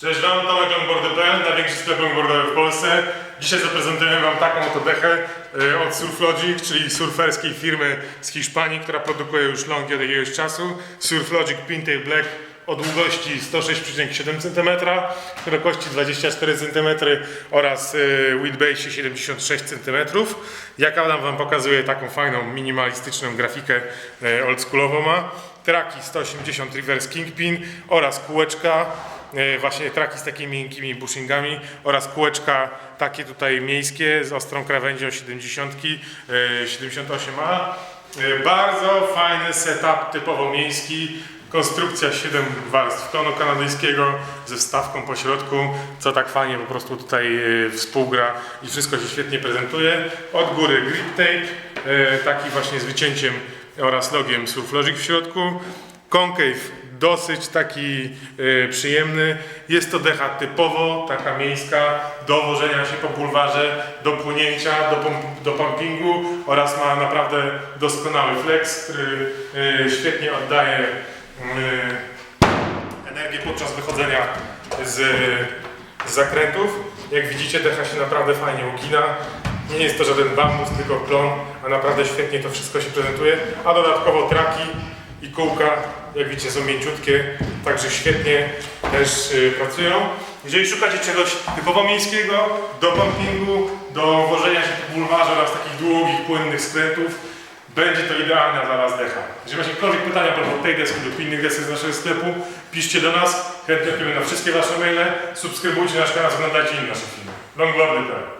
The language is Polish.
Cześć Wam, Tomek Longboardy.pl, największy sklep longboardowy w Polsce. Dzisiaj zaprezentujemy Wam taką oto dechę e, od Surflogic, czyli surferskiej firmy z Hiszpanii, która produkuje już longi od jakiegoś czasu. Surflogic Pintail Black o długości 106,7 cm, szerokości 24 cm oraz wheelbase 76 cm. Jak Adam Wam pokazuje taką fajną, minimalistyczną grafikę e, oldschoolową ma. Traki 180 reverse kingpin oraz kółeczka właśnie traki z takimi miękkimi bushingami oraz kółeczka takie tutaj miejskie z ostrą krawędzią 70, e, 78A. E, Bardzo fajny setup typowo miejski. Konstrukcja 7 warstw tonu kanadyjskiego ze wstawką po środku, co tak fajnie po prostu tutaj e, współgra i wszystko się świetnie prezentuje. Od góry grip tape, e, taki właśnie z wycięciem oraz logiem Surflogic w środku. Concave dosyć taki e, przyjemny. Jest to decha typowo taka miejska do wożenia się po bulwarze, do płynięcia, do, pump, do pumpingu oraz ma naprawdę doskonały flex, który e, świetnie oddaje e, energię podczas wychodzenia z, z zakrętów. Jak widzicie decha się naprawdę fajnie ugina. Nie jest to żaden bambus, tylko klon, a naprawdę świetnie to wszystko się prezentuje. A dodatkowo traki i kółka, jak widzicie, są mięciutkie, także świetnie też y, pracują. Jeżeli szukacie czegoś typowo miejskiego, do pumpingu, do wożenia się po bulwarze oraz takich długich, płynnych skrętów, będzie to idealna dla Was decha. Jeżeli macie jakiekolwiek pytania propos tej deski lub innych desek z naszego sklepu, piszcie do nas, chętnie odpowiemy na wszystkie Wasze maile, subskrybujcie nasz kanał, oglądajcie inne nasze filmy. Longboardy.pl